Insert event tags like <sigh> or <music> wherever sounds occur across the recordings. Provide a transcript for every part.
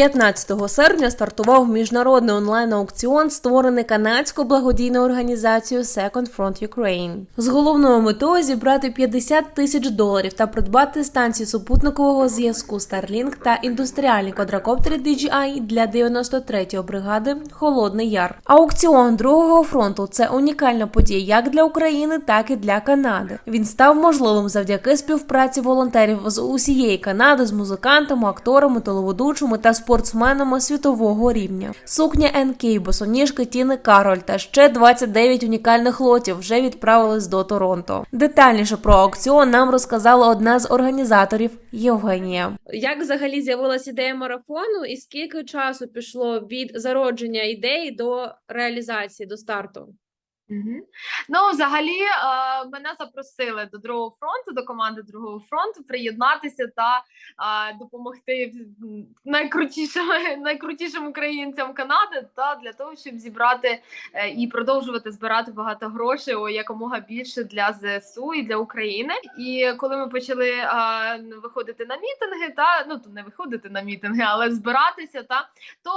15 серпня стартував міжнародний онлайн-аукціон, створений канадською благодійною організацією Second Front Ukraine. з головною метою зібрати 50 тисяч доларів та придбати станції супутникового зв'язку Starlink та індустріальні квадрокоптери DJI для 93-ї бригади Холодний Яр. Аукціон другого фронту це унікальна подія як для України, так і для Канади. Він став можливим завдяки співпраці волонтерів з усієї Канади з музикантами, акторами, телеведучими та спортсменами світового рівня. Сукня НК, босоніжки Тіни Кароль та ще 29 унікальних лотів вже відправились до Торонто. Детальніше про аукціон нам розказала одна з організаторів Євгенія. Як взагалі з'явилася ідея марафону, і скільки часу пішло від зародження ідеї до реалізації до старту? Ну, взагалі, е, мене запросили до другого фронту, до команди другого фронту приєднатися та допомогти найкрутішим, <laughs> найкрутішим українцям Канади та для того, щоб зібрати е, і продовжувати збирати багато грошей о якомога більше для ЗСУ і для України. І коли ми почали виходити на мітинги, та ну то не виходити на мітинги, але збиратися, та то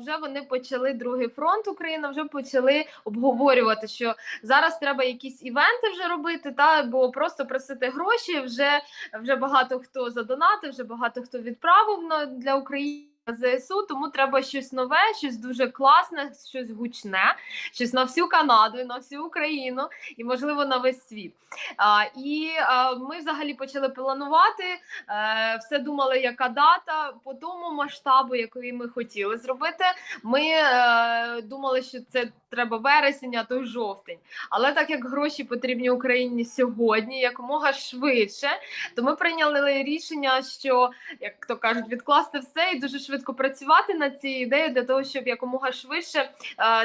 вже вони почали другий фронт України, вже почали обговорювати, що зараз треба якісь івенти вже робити, та бо просто просити гроші вже вже багато хто задонатив, вже багато хто відправив на для України. ЗСУ, тому треба щось нове, щось дуже класне, щось гучне, щось на всю Канаду, на всю Україну і, можливо, на весь світ. А, і а, ми взагалі почали планувати, е, все думали, яка дата по тому масштабу, який ми хотіли зробити. Ми е, думали, що це треба вересень, а то жовтень. Але так як гроші потрібні Україні сьогодні, якомога швидше, то ми прийняли рішення, що як то кажуть, відкласти все і дуже швидко працювати над цією ідеєю для того, щоб якомога швидше е,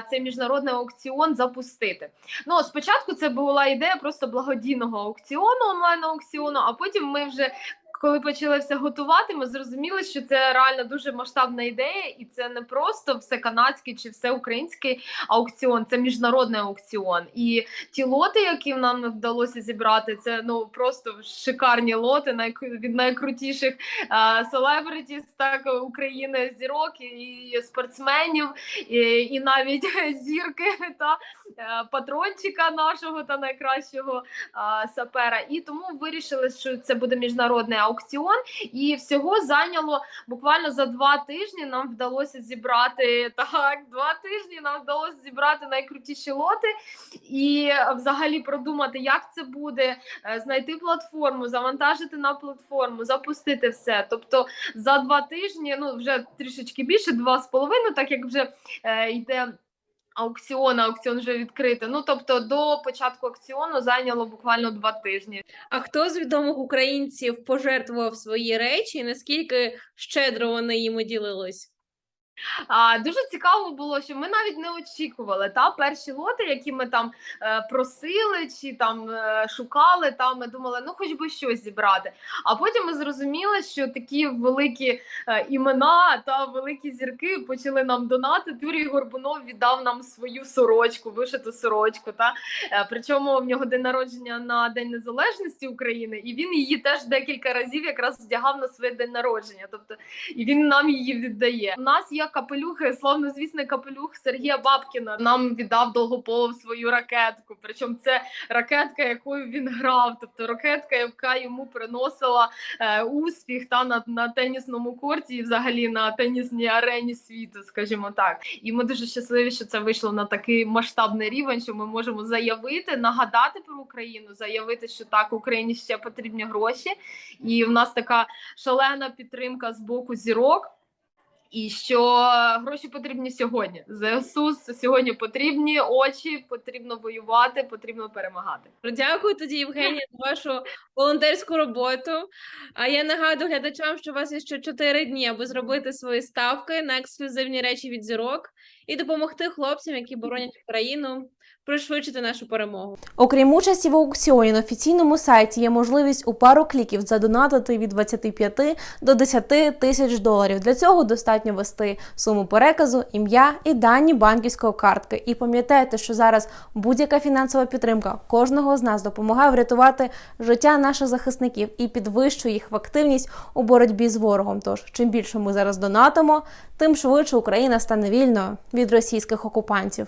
цей міжнародний аукціон запустити. Ну спочатку це була ідея просто благодійного аукціону, онлайн аукціону, а потім ми вже. Коли почали все готувати, ми зрозуміли, що це реально дуже масштабна ідея, і це не просто все канадський чи все український аукціон, це міжнародний аукціон. І ті лоти, які нам вдалося зібрати, це ну просто шикарні лоти найк- від найкрутіших селебритіс, так України, зірок і спортсменів, і, і навіть <laughs> зірки та е, патрончика нашого та найкращого а, сапера. І тому вирішили, що це буде міжнародний аукціон. І всього зайняло буквально за два тижні. Нам вдалося зібрати <laughs> так. Два тижні нам вдалося зібрати найкрутіші лоти і взагалі продумати, як це буде, е, знайти платформу, завантажити на платформу, запустити все. Тобто за два тижні, ну вже трішечки більше, два з половиною, так як вже е, йде. Аукціон, аукціон вже відкритий. Ну тобто до початку аукціону зайняло буквально два тижні. А хто з відомих українців пожертвував свої речі, і наскільки щедро вони їм ділились? А, дуже цікаво було, що ми навіть не очікували та перші лоти, які ми там е, просили чи там е, шукали. Та ми думали, ну хоч би щось зібрати. А потім ми зрозуміли, що такі великі е, імена та великі зірки почали нам донати. Юрій Горбунов віддав нам свою сорочку, вишиту сорочку. Та е, причому в нього день народження на День Незалежності України, і він її теж декілька разів якраз вдягав на своє день народження. Тобто і він нам її віддає. У нас є капелюхи, славнозвісний капелюх Сергія Бабкіна. Нам віддав Долгополов свою ракетку. Причому це ракетка, якою він грав. Тобто ракетка, яка йому приносила е, успіх та на, на тенісному корті, і взагалі на тенісній арені світу, скажімо так. І ми дуже щасливі, що це вийшло на такий масштабний рівень, що ми можемо заявити, нагадати про Україну, заявити, що так Україні ще потрібні гроші, і в нас така шалена підтримка з боку зірок. І що гроші потрібні сьогодні. ЗСУ сьогодні потрібні очі, потрібно воювати, потрібно перемагати. Дякую тоді, Євгенія, за вашу волонтерську роботу. А я нагадую глядачам, що у вас є ще 4 дні, аби зробити свої ставки на ексклюзивні речі від зірок і допомогти хлопцям, які боронять Україну. Пришвидшити нашу перемогу. Окрім участі в аукціоні на офіційному сайті є можливість у пару кліків задонатити від 25 до 10 тисяч доларів. Для цього достатньо ввести суму переказу, ім'я і дані банківської картки. І пам'ятайте, що зараз будь-яка фінансова підтримка кожного з нас допомагає врятувати життя наших захисників і підвищує їх в активність у боротьбі з ворогом. Тож чим більше ми зараз донатимо, тим швидше Україна стане вільною від російських окупантів.